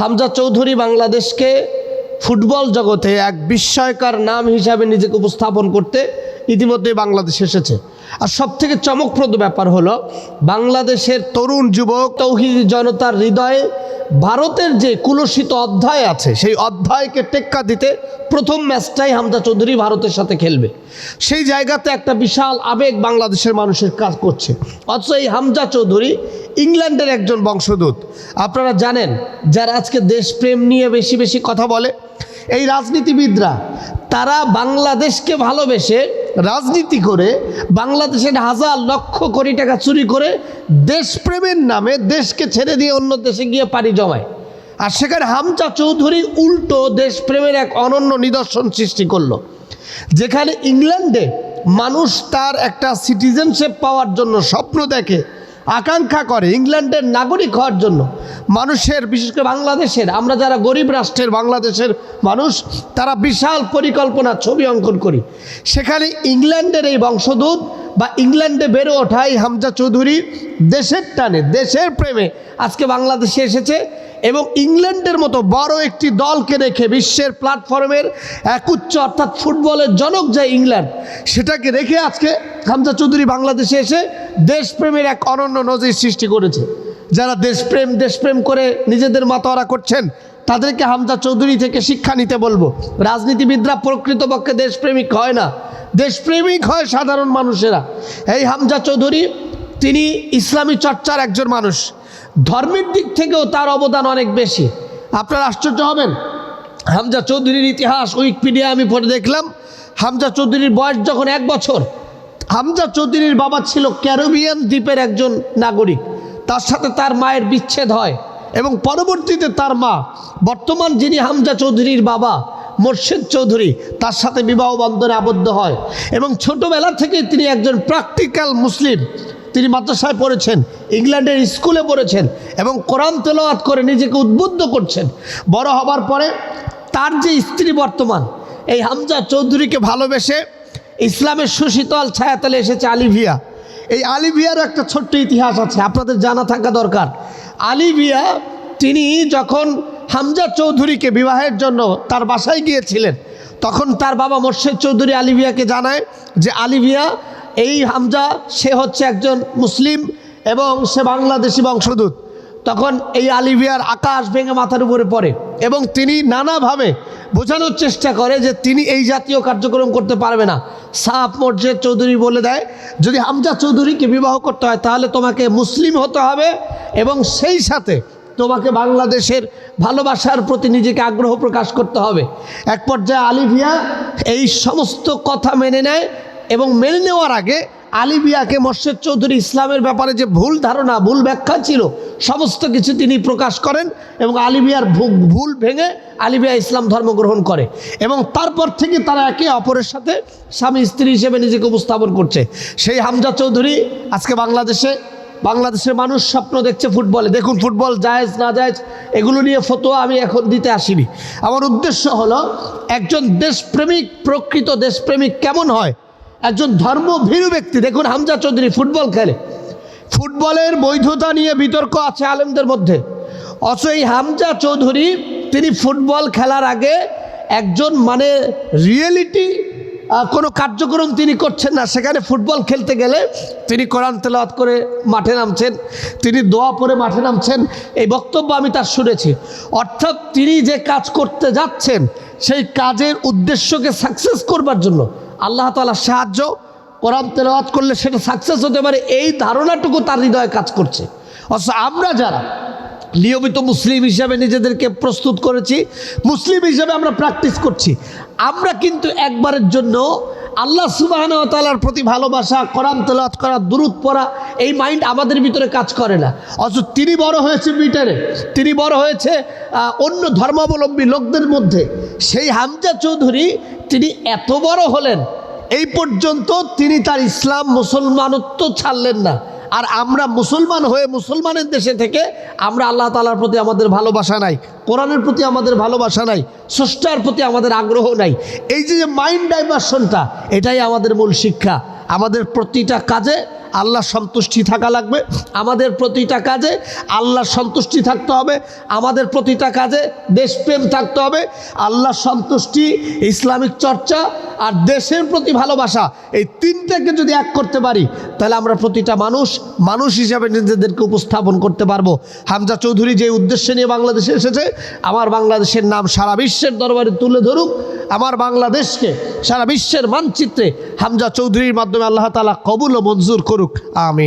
হামজা চৌধুরী বাংলাদেশকে ফুটবল জগতে এক বিস্ময়কর নাম হিসাবে নিজেকে উপস্থাপন করতে ইতিমধ্যে বাংলাদেশ এসেছে। আর সব থেকে চমকপ্রদ ব্যাপার হলো, বাংলাদেশের তরুণ যুবক তৌহিদি জনতার হৃদয়ে ভারতের যে কুলসিত অধ্যায় আছে, সেই অধ্যায়কে টেক্কা দিতে প্রথম ম্যাচটাই হামজা চৌধুরী ভারতের সাথে খেলবে। সেই জায়গাতে একটা বিশাল আবেগ বাংলাদেশের মানুষের কাজ করছে। অথচ এই হামজা চৌধুরী ইংল্যান্ডের একজন বংশদূত আপনারা জানেন, যারা আজকে দেশপ্রেম নিয়ে বেশি বেশি কথা বলে, এই রাজনীতিবিদরা, তারা বাংলাদেশকে ভালোবেসে রাজনীতি করে বাংলাদেশের হাজার লক্ষ কোটি টাকা চুরি করে দেশপ্রেমের নামে দেশকে ছেড়ে দিয়ে অন্য দেশে গিয়ে পাড়ি জমায়। আর সেখানে হামচা চৌধুরী উল্টো দেশপ্রেমের এক অনন্য নিদর্শন সৃষ্টি করল, যেখানে ইংল্যান্ডে মানুষ তার একটা সিটিজেনশিপ পাওয়ার জন্য স্বপ্ন দেখে আকাঙ্ক্ষা করে ইংল্যান্ডের নাগরিক হওয়ার জন্য। মানুষের, বিশেষ করে বাংলাদেশের, আমরা যারা গরিব রাষ্ট্রের বাংলাদেশের মানুষ, তারা বিশাল পরিকল্পনা ছবি অঙ্কন করি। সেখানে ইংল্যান্ডের এই বংশদূত বা ইংল্যান্ডে বেড়ে ওঠাই হামজা চৌধুরী দেশের টানে, দেশের প্রেমে। আজকে বাংলাদেশে এসেছে এবং ইংল্যান্ডের মতো বড় একটি দলকে রেখে বিশ্বের প্ল্যাটফর্মের এক উচ্চ অর্থাৎ ফুটবলের জনক যায় ইংল্যান্ড, সেটাকে রেখে আজকে হামজা চৌধুরী বাংলাদেশে এসে দেশপ্রেমের এক অনন্য নজির সৃষ্টি করেছে। যারা দেশপ্রেম দেশপ্রেম করে নিজেদের মাতোয়ারা করছেন, তাদেরকে হামজা চৌধুরী থেকে শিক্ষা নিতে বলব। রাজনীতিবিদরা প্রকৃতপক্ষে দেশপ্রেমিক হয় না। দেশপ্রেমিক হয় সাধারণ মানুষেরা। এই হামজা চৌধুরী, তিনি ইসলামী চর্চার একজন মানুষ। ধর্মের দিক থেকেও তার অবদান অনেক বেশি। আপনারা আশ্চর্য হবেন, হামজা চৌধুরীর ইতিহাস উইকিপিডিয়া আমি পড়ে দেখলাম। হামজা চৌধুরীর বয়স যখন এক বছর, হামজা চৌধুরীর বাবা ছিল ক্যারোবিয়ান দ্বীপের একজন নাগরিক। তার সাথে তার মায়ের বিচ্ছেদ হয় এবং পরবর্তীতে তার মা। বর্তমান যিনি হামজা চৌধুরীর বাবা মোর্শেদ চৌধুরী তার সাথে বিবাহ বন্ধনে আবদ্ধ হয় এবং ছোটবেলা থেকে তিনি একজন প্র্যাকটিক্যাল মুসলিম। তিনি মাদ্রাসায় পড়েছেন, ইংল্যান্ডের স্কুলে পড়েছেন এবং কোরআন তেলাওয়াত করে নিজেকে উদ্বুদ্ধ করছেন। বড় হবার পরে তার যে স্ত্রী বর্তমান, এই হামজা চৌধুরীকে ভালোবেসে ইসলামের সুশীতল ছায়াতলে এসেছে আলিভিয়া। এই আলিভিয়ার একটা ছোট্ট ইতিহাস আছে, আপনাদের জানা থাকা দরকার। আলিভিয়া, তিনি যখন হামজা চৌধুরীকে বিবাহের জন্য তার বাসায় গিয়েছিলেন। তখন তার বাবা মোর্শেদ চৌধুরী আলিভিয়াকে জানায় যে, আলিভিয়া, এই হামজা, সে হচ্ছে একজন মুসলিম এবং সে বাংলাদেশি বংশদূত তখন এই আলিভিয়ার আকাশ ভেঙে মাথার উপরে পড়ে এবং তিনি নানাভাবে বোঝানোর চেষ্টা করে যে, তিনি এই জাতীয় কার্যক্রম করতে পারবে না। সাফ মর্জেদ চৌধুরী বলে দেয়, যদি হামজা চৌধুরীকে বিবাহ করতে হয়, তাহলে তোমাকে মুসলিম হতে হবে এবং সেই সাথে তোমাকে বাংলাদেশের ভালোবাসার প্রতি নিজেকে আগ্রহ প্রকাশ করতে হবে। এক পর্যায়ে আলিভিয়া এই সমস্ত কথা মেনে নেয় এবং মেনে নেওয়ার আগে আলিবিয়াকে মোর্শেদ চৌধুরী ইসলামের ব্যাপারে যে ভুল ধারণা, ভুল ব্যাখ্যা ছিল, সমস্ত কিছু তিনি প্রকাশ করেন এবং আলিবিয়ার ভুল ভেঙে আলিবিয়া ইসলাম ধর্ম গ্রহণ করে এবং তারপর থেকে তারা একে অপরের সাথে স্বামী স্ত্রী হিসেবে নিজেকে উপস্থাপন করছে। সেই হামজা চৌধুরী আজকে বাংলাদেশে বাংলাদেশের মানুষ স্বপ্ন দেখছে ফুটবলে। দেখুন, ফুটবল জায়েজ, না জায়েজ, এগুলো নিয়ে ফতোয়া আমি এখন দিতে আসিনি। আমার উদ্দেশ্য হলো, একজন দেশপ্রেমিক, প্রকৃত দেশপ্রেমিক কেমন হয়? একজন ধর্মভীরু ব্যক্তি। দেখুন, হামজা চৌধুরী ফুটবল খেলে। ফুটবলের বৈধতা নিয়ে বিতর্ক আছে আলেমদের মধ্যে। অথচ এই হামজা চৌধুরী, তিনি ফুটবল খেলার আগে একজন মানে রিয়েলিটি কোনো কার্যক্রম তিনি করছেন না। সেখানে ফুটবল খেলতে গেলে তিনি কোরআন তেলাওয়াত করে মাঠে নামছেন, তিনি দোয়া পরে মাঠে নামছেন। এই বক্তব্য আমি তার শুনেছি। অর্থাৎ তিনি যে কাজ করতে যাচ্ছেন, সেই কাজের উদ্দেশ্যকে সাকসেস করবার জন্য আল্লাহ তালার সাহায্য কোরআন তেলাওয়াত করলে সেটা সাকসেস হতে পারে। এই ধারণাটুকু তার হৃদয়ে কাজ করছে। অথচ আমরা যারা নিয়মিত মুসলিম হিসাবে নিজেদেরকে প্রস্তুত করেছি। মুসলিম হিসাবে আমরা প্র্যাকটিস করছি। আমরা কিন্তু একবারের জন্য আল্লাহ সুবাহন তালার প্রতি ভালোবাসা, কোরআন তেলাওয়াত করা দূরত পড়া, এই মাইন্ড আমাদের ভিতরে কাজ করে না। অথচ তিনি বড় হয়েছে মিটারে, তিনি বড় হয়েছে অন্য ধর্মাবলম্বী লোকদের মধ্যে। সেই হামজা চৌধুরী তিনি এত বড় হলেন, এই পর্যন্ত তিনি তার ইসলাম মুসলমানত্ব ছাড়লেন না। আর আমরা মুসলমান হয়ে মুসলমানের দেশে থেকে আমরা আল্লাহ তালার প্রতি আমাদের ভালোবাসা নাই, কোরআনের প্রতি আমাদের ভালোবাসা নাই, স্রষ্টার প্রতি আমাদের আগ্রহ নাই। এই যে মাইন্ড ডাইভার্সনটা এটাই আমাদের মূল শিক্ষা। আমাদের প্রতিটা কাজে আল্লাহ সন্তুষ্টি থাকা লাগবে, আমাদের প্রতিটা কাজে আল্লাহ সন্তুষ্টি থাকতে হবে, আমাদের প্রতিটা কাজে দেশপ্রেম থাকতে হবে। আল্লাহ সন্তুষ্টি, ইসলামিক চর্চা আর দেশের প্রতি ভালোবাসা, এই তিনটাকে যদি এক করতে পারি, তাহলে আমরা প্রতিটা মানুষ মানুষ হিসাবে নিজেদেরকে উপস্থাপন করতে পারব। হামজা চৌধুরী যে উদ্দেশ্যে নিয়ে বাংলাদেশে এসেছে, আমার বাংলাদেশের নাম সারা বিশ্বের দরবারে তুলে ধরুক আমার বাংলাদেশকে, সারা বিশ্বের মানচিত্রে হামজা চৌধুরীর মাধ্যমে আল্লাহ তালা কবুল ও মঞ্জুর করুক আমি